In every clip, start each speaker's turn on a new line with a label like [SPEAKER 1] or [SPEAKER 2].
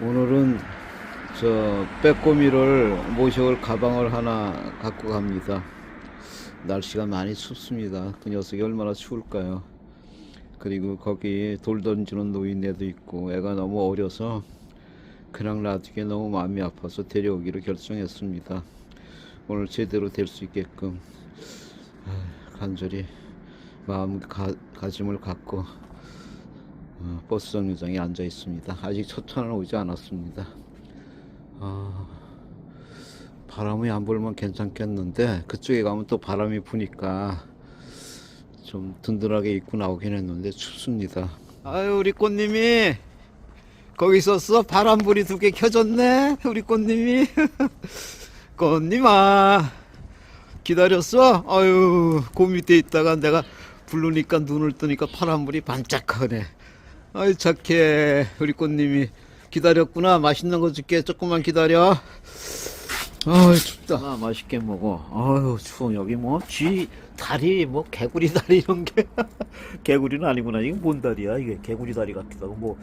[SPEAKER 1] 오늘은 저 빼꼬미를 모셔올 가방을 하나 갖고 갑니다. 날씨가 많이 춥습니다. 그 녀석이 얼마나 추울까요? 그리고 거기 돌 던지는 노인네도 있고 애가 너무 어려서 그냥 놔두기에 너무 마음이 아파서 데려오기로 결정했습니다. 오늘 제대로 될 수 있게끔 아, 간절히 마음 가, 가짐을 갖고 어, 버스 정류장에 앉아 있습니다. 아직 첫 차는 오지 않았습니다. 아, 바람이 안 불면 괜찮겠는데 그쪽에 가면 또 바람이 부니까 좀 든든하게 입고 나오긴 했는데 춥습니다. 아유 우리 꽃님이 거기 있었어? 바람불이 두 개 켜졌네 우리 꽃님이 꽃님아 기다렸어? 아유 그 밑에 있다가 내가 부르니까 눈을 뜨니까 파란불이 반짝하네 아이 착해. 우리 꽃님이 기다렸구나. 맛있는 거 줄게. 조금만 기다려. 아이 춥다. 아, 맛있게 먹어. 아유 추워. 여기 뭐 쥐 다리 뭐 개구리 다리 이런 게. 개구리는 아니구나. 이게 뭔 다리야? 이게 개구리 다리 같기도 하고 뭐.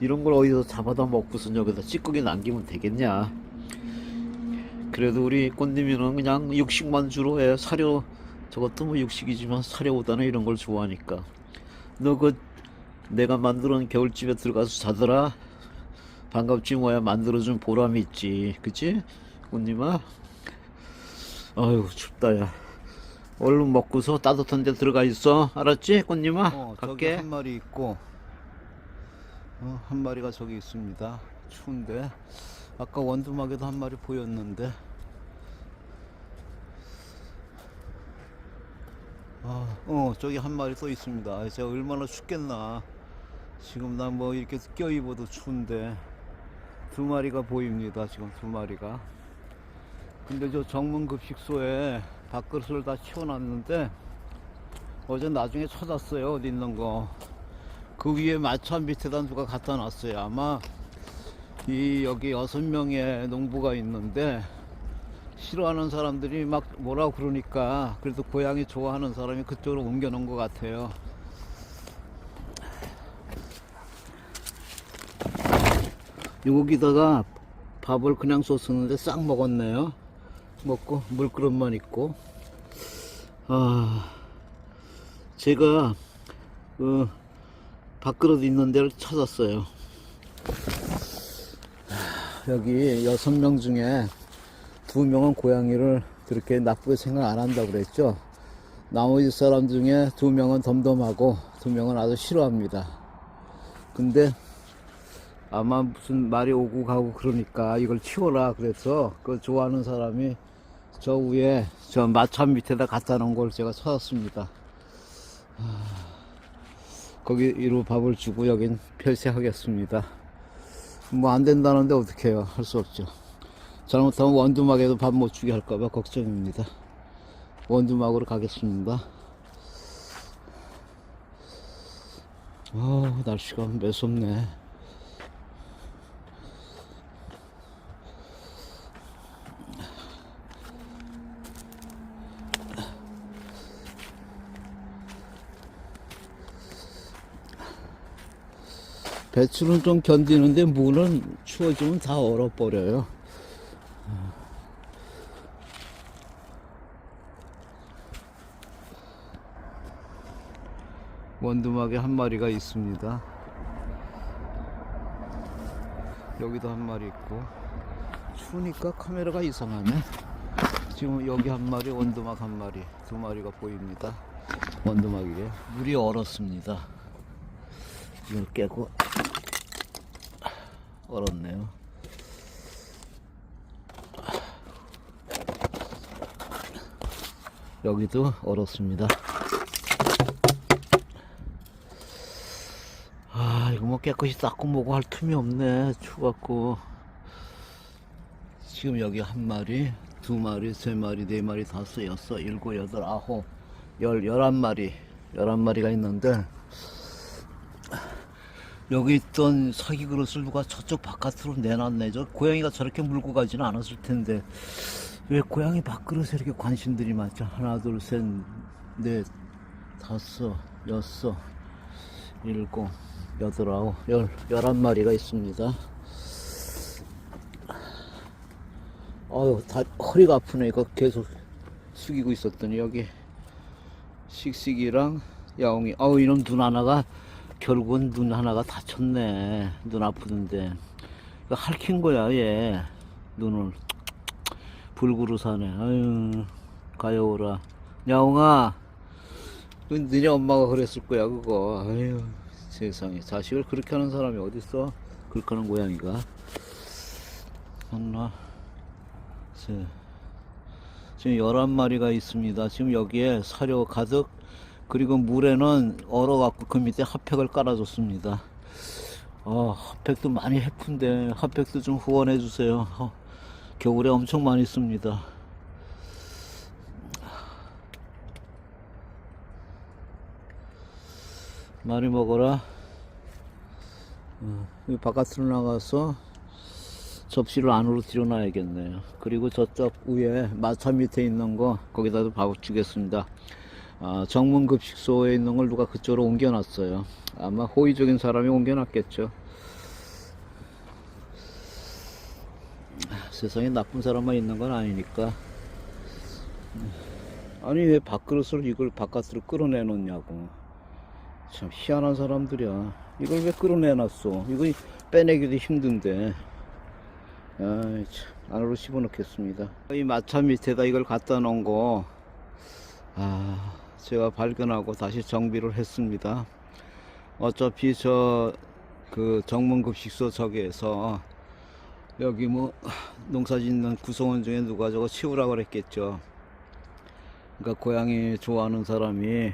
[SPEAKER 1] 이런 걸 어디서 잡아다 먹고선 여기다 찌꺼기 남기면 되겠냐? 그래도 우리 꽃님이는 그냥 육식만 주로 해. 사료 저것도 뭐 육식이지만 사료보다는 이런 걸 좋아하니까. 너그 내가 만들어놓은 겨울집에 들어가서 자더라. 반갑지 뭐야. 만들어준 보람이 있지. 그치? 꽃님아? 아유 춥다 야. 얼른 먹고서 따뜻한 데 들어가 있어. 알았지 꽃님아?
[SPEAKER 2] 어, 저기
[SPEAKER 1] 갈게.
[SPEAKER 2] 한 마리 있고 어, 한 마리가 저기 있습니다. 추운데. 아까 원두막에도 한 마리 보였는데. 아, 어 저기 한 마리 또 있습니다. 아, 제가 얼마나 춥겠나. 지금 나 뭐 이렇게 껴입어도 추운데 두 마리가 보입니다. 지금 두 마리가. 근데 저 정문 급식소에 밥그릇을 다 치워놨는데 어제 나중에 찾았어요 어디 있는 거. 그 위에 마찬 밑에다 누가 갖다 놨어요. 아마 이 여기 여섯 명의 농부가 있는데 싫어하는 사람들이 막 뭐라고 그러니까 그래도 고양이 좋아하는 사람이 그쪽으로 옮겨 놓은 것 같아요. 여기다가 밥을 그냥 쏟았는데 싹 먹었네요. 먹고 물그릇만 있고. 아, 제가 그 밥그릇 있는 데를 찾았어요. 여기 여섯 명 중에 두 명은 고양이를 그렇게 나쁘게 생각 안 한다고 그랬죠. 나머지 사람 중에 두 명은 덤덤하고 두 명은 아주 싫어합니다. 근데 아마 무슨 말이 오고 가고 그러니까 이걸 치워라 그래서 그걸 좋아하는 사람이 저 위에 저 마찬 밑에다 갖다 놓은 걸 제가 찾았습니다. 거기 이로 밥을 주고 여긴 폐쇄하겠습니다. 뭐 안 된다는데 어떻게 해요? 할 수 없죠. 잘못하면 원두막에도 밥 못 주게 할까봐 걱정입니다. 원두막으로 가겠습니다. 아 날씨가 매섭네. 배추는 좀 견디는데 무는 추워지면 다 얼어버려요. 원두막에 한 마리가 있습니다. 여기도 한 마리 있고 추우니까 카메라가 이상하네. 지금 여기 한 마리, 원두막 한 마리, 두 마리가 보입니다. 원두막 위에 물이 얼었습니다. 이걸 깨고 얼었네요. 여기도 얼었습니다. 아, 이거 뭐 깨끗이 닦고 뭐고 할 틈이 없네. 추갖고. 지금 여기 한 마리, 두 마리, 세 마리, 네 마리, 다섯, 여섯, 일곱, 여덟, 아홉, 열, 열한 마리, 열한 마리가 있는데, 여기 있던 사기 그릇을 누가 저쪽 바깥으로 내놨네. 저 고양이가 저렇게 물고 가지는 않았을 텐데 왜 고양이 밥그릇에 이렇게 관심들이 많죠? 하나, 둘, 셋, 넷, 다섯, 여섯, 일곱, 여덟, 아홉, 열, 열한 마리가 있습니다.
[SPEAKER 1] 아휴, 다, 허리가 아프네. 이거 계속 숙이고 있었더니 여기 씩씩이랑 야옹이. 아우, 이놈 눈 하나가 결국은 눈 하나가 다쳤네. 눈 아프던데. 이거 핥힌 거야, 얘. 눈을. 불구로 사네. 아유, 가여워라. 야옹아. 그 너네 엄마가 그랬을 거야, 그거. 아유, 세상에. 자식을 그렇게 하는 사람이 어딨어? 그렇게 하는 고양이가. 하나, 셋. 지금 11마리가 있습니다. 지금 여기에 사료 가득, 그리고 물에는 얼어갖고 그 밑에 핫팩을 깔아줬습니다. 어, 핫팩도 많이 해픈데, 핫팩도 좀 후원해 주세요. 어, 겨울에 엄청 많이 씁니다. 많이 먹어라. 어, 바깥으로 나가서 접시를 안으로 들여놔야겠네요. 그리고 저쪽 위에 마차 밑에 있는 거 거기다도 밥 주겠습니다. 아, 정문급식소에 있는 걸 누가 그쪽으로 옮겨놨어요. 아마 호의적인 사람이 옮겨놨겠죠. 세상에 나쁜 사람만 있는 건 아니니까. 아니 왜 밥그릇을 이걸 바깥으로 끌어내놓냐고. 참 희한한 사람들이야. 이걸 왜 끌어내놨어? 이거 빼내기도 힘든데. 아이 참 안으로 집어넣겠습니다. 이 마차 밑에다 이걸 갖다 놓은 거, 아 제가 발견하고 다시 정비를 했습니다. 어차피 저 그 정문급식소 저기에서 여기 뭐 농사 짓는 구성원 중에 누가 저거 치우라 그랬겠죠. 그러니까 고양이 좋아하는 사람이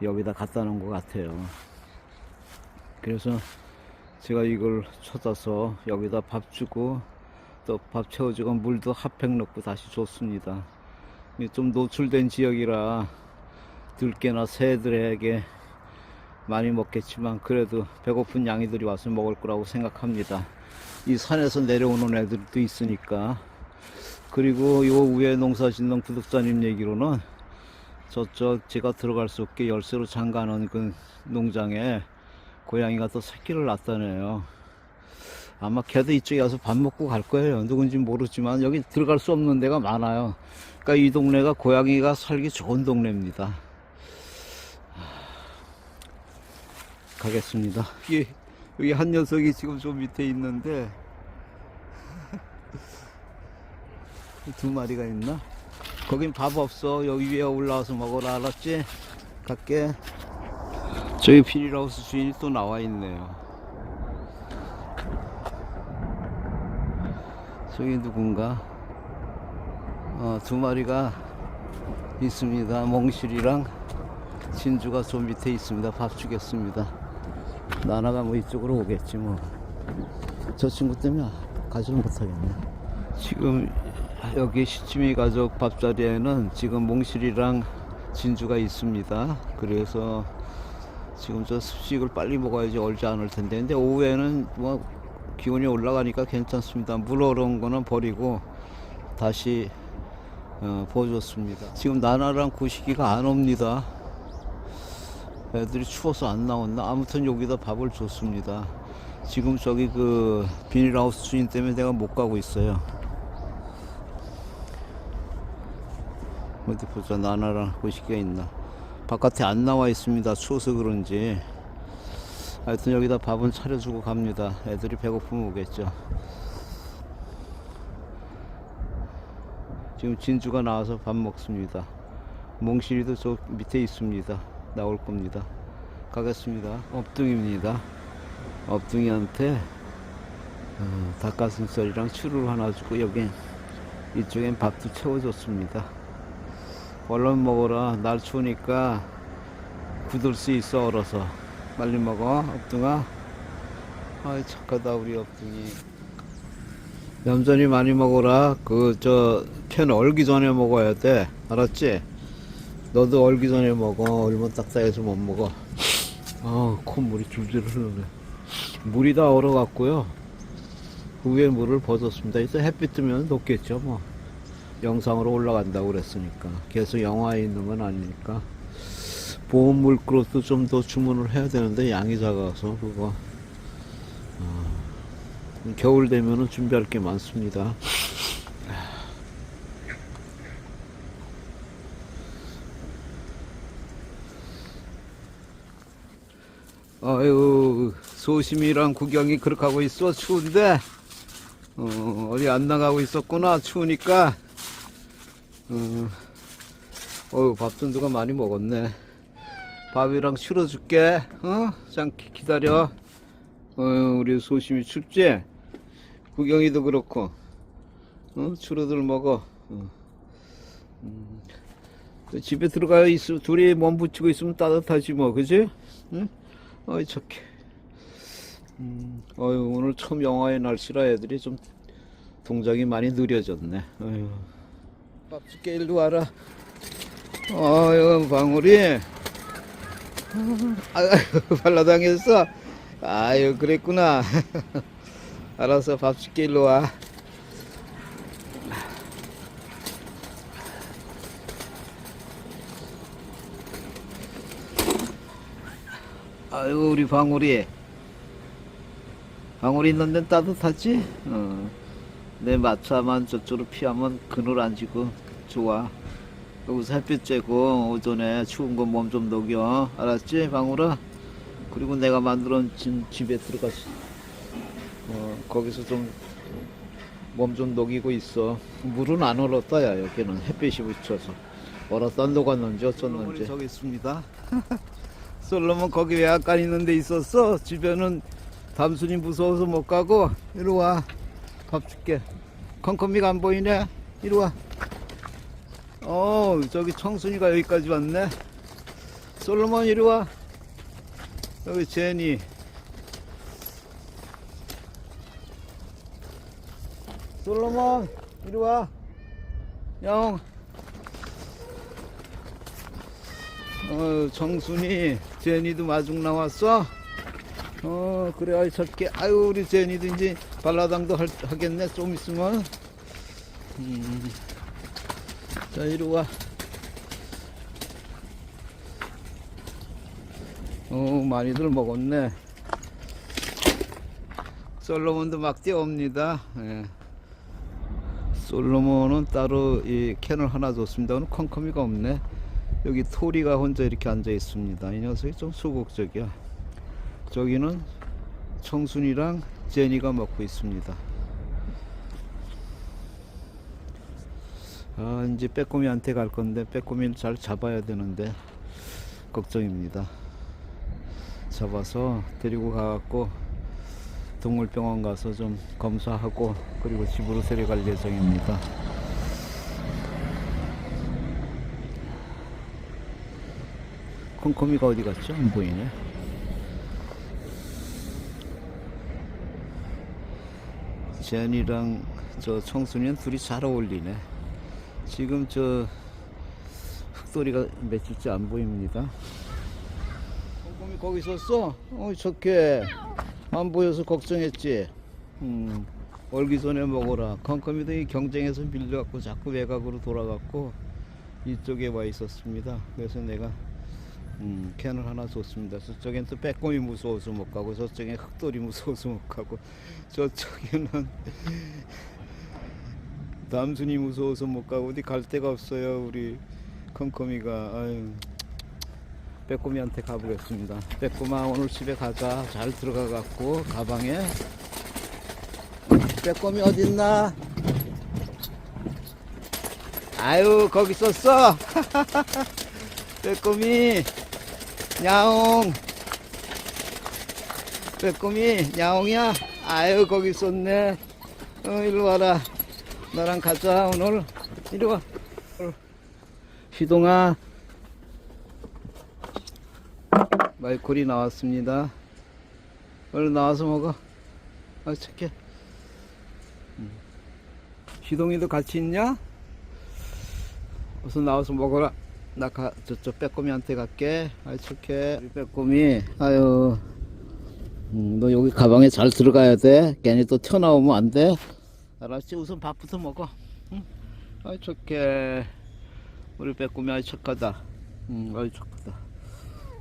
[SPEAKER 1] 여기다 갖다 놓은 것 같아요. 그래서 제가 이걸 찾아서 여기다 밥 주고 또 밥 채워주고 물도 핫팩 넣고 다시 줬습니다. 좀 노출된 지역이라 들깨나 새들에게 많이 먹겠지만 그래도 배고픈 양이들이 와서 먹을 거라고 생각합니다. 이 산에서 내려오는 애들도 있으니까 그리고 요 위에 농사 짓는 구독자님 얘기로는 저쪽 제가 들어갈 수 없게 열쇠로 잠가놓은 그 농장에 고양이가 또 새끼를 낳다네요. 아마 걔도 이쪽에 와서 밥 먹고 갈 거예요. 누군지 모르지만 여기 들어갈 수 없는 데가 많아요. 그러니까 이 동네가 고양이가 살기 좋은 동네입니다. 가겠습니다. 여기, 여기 한 녀석이 지금 저 밑에 있는데 두 마리가 있나? 거긴 밥 없어. 여기 위에 올라와서 먹어라. 알았지? 갈게. 저기 비닐하우스 주인이 또 나와 있네요. 저기 누군가? 어, 두 마리가 있습니다. 몽실이랑 진주가 저 밑에 있습니다. 밥 주겠습니다. 나나가 뭐 이쪽으로 오겠지 뭐. 저 친구 때문에 가지를 못하겠네. 지금 여기 시치미 가족 밥자리에는 지금 몽실이랑 진주가 있습니다. 그래서 지금 저 습식을 빨리 먹어야지 얼지 않을 텐데. 근데 오후에는 뭐 기온이 올라가니까 괜찮습니다. 물 얼은 거는 버리고 다시 어, 보여줬습니다. 지금 나나랑 구식이가 안 옵니다. 애들이 추워서 안 나온다. 아무튼 여기다 밥을 줬습니다. 지금 저기 그 비닐하우스 주인 때문에 내가 못 가고 있어요. 어디 보자. 나나랑 구식이가 있나. 바깥에 안 나와 있습니다. 추워서 그런지. 하여튼 여기다 밥은 차려주고 갑니다. 애들이 배고프면 오겠죠. 지금 진주가 나와서 밥 먹습니다. 몽실이도 저 밑에 있습니다. 나올 겁니다. 가겠습니다. 업둥입니다. 업둥이한테 어, 닭가슴살이랑 추루를 하나 주고 여긴 이쪽엔 밥도 채워줬습니다. 얼른 먹어라. 날 추우니까 굳을 수 있어 얼어서. 빨리 먹어 업둥아. 아이 착하다 우리 업둥이. 얌전히 많이 먹어라. 그저편 얼기 전에 먹어야 돼. 알았지? 너도 얼기 전에 먹어. 얼마 딱딱해서 못 먹어. 아 콧물이 줄줄 흐르네. 물이 다 얼어갖고요. 그 위에 물을 벗었습니다. 이제 햇빛 뜨면 녹겠죠 뭐. 영상으로 올라간다고 그랬으니까. 계속 영화에 있는 건 아니니까. 보온 물그릇도 좀 더 주문을 해야 되는데 양이 작아서 그거. 어, 겨울 되면은 준비할 게 많습니다. 아유 소심이랑 구경이 그렇게 하고 있어 추운데 어, 어디 안 나가고 있었구나 추우니까 어, 어휴 밥좀 누가 많이 먹었네 밥이랑 실어줄게 어? 잠깐 기다려 어, 우리 소심이 춥지? 구경이도 그렇고 어? 추러들 먹어 어. 음. 그 집에 들어가 있으면 둘이 몸 붙이고 있으면 따뜻하지 뭐 그지? 응? 어이 착해 음, 어휴 오늘 처음 영하의 날씨라 애들이 좀 동작이 많이 느려졌네. 어휴. 밥 줄게 일로 와라. 어휴 방울이. 아유 발라당했어. 아유 그랬구나. 알았어 밥 줄게 일로 와 아이고 우리 방울이. 방울이 있는 데는 따뜻하지? 어. 내 마차만 저쪽으로 피하면 그늘 안 지고 좋아. 여기서 햇빛 쬐고 오전에 추운 거 몸 좀 녹여. 알았지 방울아? 그리고 내가 만들어진 집에 들어가서. 어, 거기서 좀몸좀 녹이고 있어. 물은 안 얼었다 야 여기는. 햇빛이 비쳐서. 얼었다 녹았는지 어쩌는지. 저기 있습니다 솔로몬 거기 외양간 있는 데 있었어? 주변은 담순이 무서워서 못 가고? 이리 와 밥 줄게. 컴컴이가 안 보이네. 이리 와. 어, 저기 청순이가 여기까지 왔네. 솔로몬 이리 와. 여기 제니. 솔로몬 이리 와. 영. 어, 정순이, 제니도 마중 나왔어? 어, 그래, 아이, 저렇게, 아유, 우리 제니도 이제 발라당도 할, 하겠네, 좀 있으면. 음. 자, 이리 와. 어, 많이들 먹었네. 솔로몬도 막 뛰어옵니다. 예. 솔로몬은 따로 이 캔을 하나 줬습니다. 오늘 컴컴이가 없네. 여기 토리가 혼자 이렇게 앉아 있습니다. 이 녀석이 좀 소극적이야. 저기는 청순이랑 제니가 먹고 있습니다. 아, 이제 빼꼼이한테 갈 건데 빼꼼이를 잘 잡아야 되는데 걱정입니다. 잡아서 데리고 가갖고 동물병원 가서 좀 검사하고 그리고 집으로 데려갈 예정입니다. 콩콩이가 어디 갔죠? 안 보이네. 제니랑 저 청순이는 둘이 잘 어울리네. 지금 저 흑돌이가 며칠째 안 보입니다. 콩콩이 거기 있었어? 어, 좋게. 안 보여서 걱정했지. 음, 얼기 전에 먹어라. 컴컴이도 이 경쟁에서 밀려갖고 자꾸 외곽으로 돌아갔고 이쪽에 와 있었습니다. 그래서 내가 음, 캔을 하나 줬습니다. 저쪽엔 또 빼꼼이 무서워서 못 가고 저쪽엔 흑돌이 무서워서 못 가고 저쪽에는 담순이 무서워서 못 가고 어디 갈 데가 없어요. 우리 컴컴이가 아유. 빼꼼이한테 가보겠습니다. 빼꼼아 오늘 집에 가자. 잘 들어가 갖고 가방에 빼꼼이 어딨나? 아유 거기 있었어. 빼꼼이 야옹. 빼꼼이 야옹이야. 아유 거기 있었네. 어 일로 와라. 나랑 가자 오늘. 이리 와. 희동아. 말콜이 나왔습니다. 얼른 나와서 먹어. 아, 착해. 음. 시동이도 같이 있냐? 어서 나와서 먹어라. 나 가, 저쪽 빼꼼이한테 갈게. 아이, 착해. 우리 빼꼼이, 아유. 음, 너 여기 가방에 잘 들어가야 돼. 괜히 또 튀어나오면 안 돼. 알았지? 우선 밥부터 먹어. 응? 아이, 착해. 우리 빼꼼이 아이, 착하다. 응, 아이, 착하다.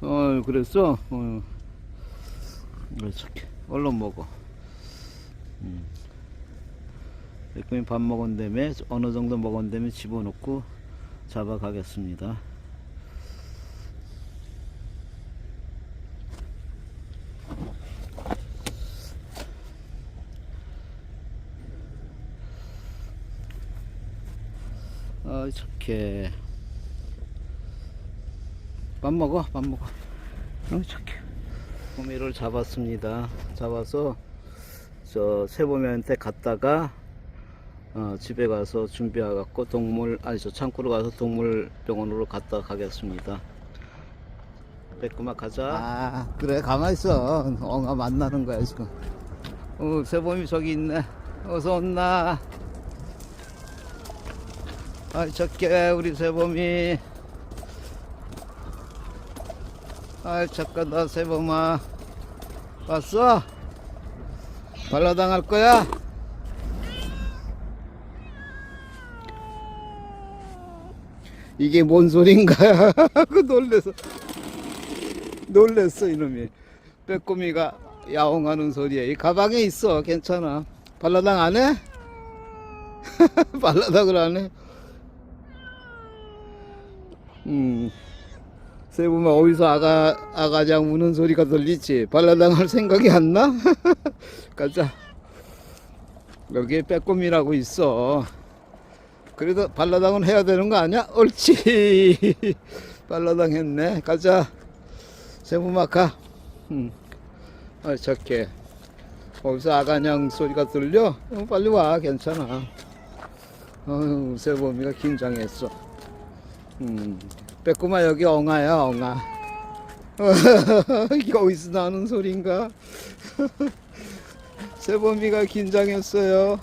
[SPEAKER 1] 어, 그랬어? 어. 착해. 얼른 먹어. 음. 매콤이 밥 먹은 다음에 어느 정도 먹은 다음에 집어넣고 잡아가겠습니다. 아, 좋게 밥 먹어, 밥 먹어. 어, 아, 좋게 호미를 잡았습니다. 잡아서 저 세보면한테 갔다가 어, 집에 가서 준비해 갖고 동물 아니 저 창고로 가서 동물병원으로 갔다 가겠습니다. 빼꼼아 가자. 아 그래 가만 있어. 엉아 만나는 거야 지금. 어 세범이 저기 있네. 어서 온나. 아 착해 우리 세범이. 아 착하다 세범아. 왔어? 발라당할 거야? 이게 뭔 소린가? 그 놀래서 놀랬어 이놈이 빼꼼이가 야옹하는 소리에 이 가방에 있어 괜찮아 발라당 안 해? 발라당을 안 해? 음 세부마 어디서 아가 아가장 우는 소리가 들리지 발라당 할 생각이 안 나? 가자 여기에 빼꼼이라고 있어 그래도 발라당은 해야 되는 거 아니야? 옳지. 발라당 했네. 가자. 세부마 가 응. 아 착해 거기서 아가냥 소리가 들려? 어, 빨리 와. 괜찮아. 어휴 세범이가 긴장했어. 음, 빼꼼아 여기 엉아야 엉아. 이게 어디서 나는 소린가? 세범이가 긴장했어요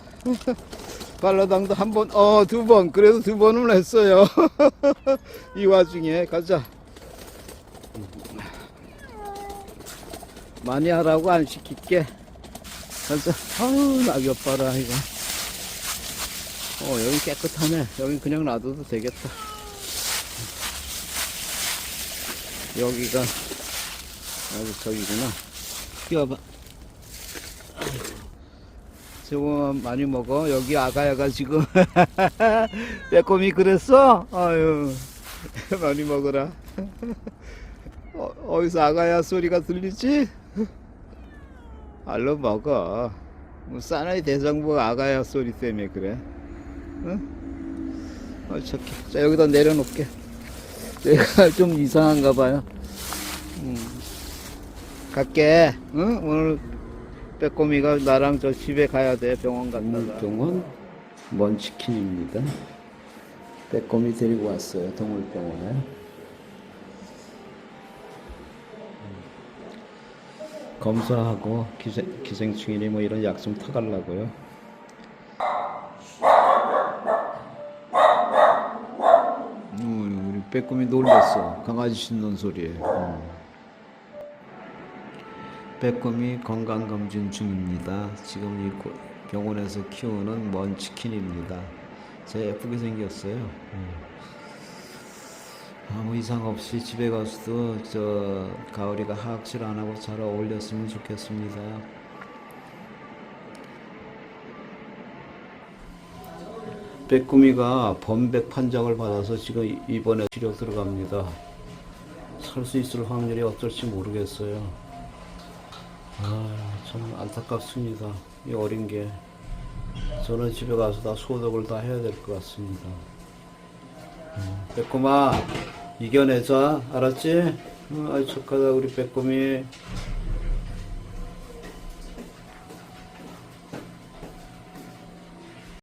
[SPEAKER 1] 발라당도 한 번, 어, 두 번, 그래도 두 번을 했어요. 이 와중에, 가자. 많이 하라고 안 시킬게. 가자. 아우, 낙엽 봐라, 이거. 어, 여기 깨끗하네. 여기 그냥 놔둬도 되겠다. 여기가, 아주 저기구나. 뛰어봐. 저거 많이 먹어. 여기 아가야가 지금 빼꼼이 그랬어? 아유 많이 먹어라. 어, 어디서 아가야 소리가 들리지? 알로 먹어. 뭐 사나이 대장부 아가야 소리 때문에 그래. 응? 어, 착해. 자 여기다 내려놓게. 내가 좀 이상한가 봐요. 음. 갈게. 응? 오늘 빼꼼이가 나랑 저 집에 가야 돼 병원 갔다가. 동물병원? 먼치킨입니다. 빼꼼이 데리고 왔어요 동물병원에. 검사하고 기생, 기생충이니 뭐 이런 약 좀 타가려고요. 음, 우리 빼꼼이 놀랐어. 강아지 짖는 소리에. 음. 빼꼼이 건강검진 중입니다. 지금 이 고- 병원에서 키우는 먼 치킨입니다. 제 예쁘게 생겼어요. 음. 아무 이상 없이 집에 가서도 저 가을이가 하악질 안 하고 잘 어울렸으면 좋겠습니다. 빼꼼이가 범백 판정을 받아서 지금 이- 입원에 치료 들어갑니다. 살 수 있을 확률이 어떨지 모르겠어요. 아, 참 안타깝습니다. 이 어린 게. 저는 집에 가서 다 소독을 다 해야 될 것 같습니다. 음, 빼꼼아, 이겨내자. 알았지? 어, 아이, 착하다, 우리 빼꼼이.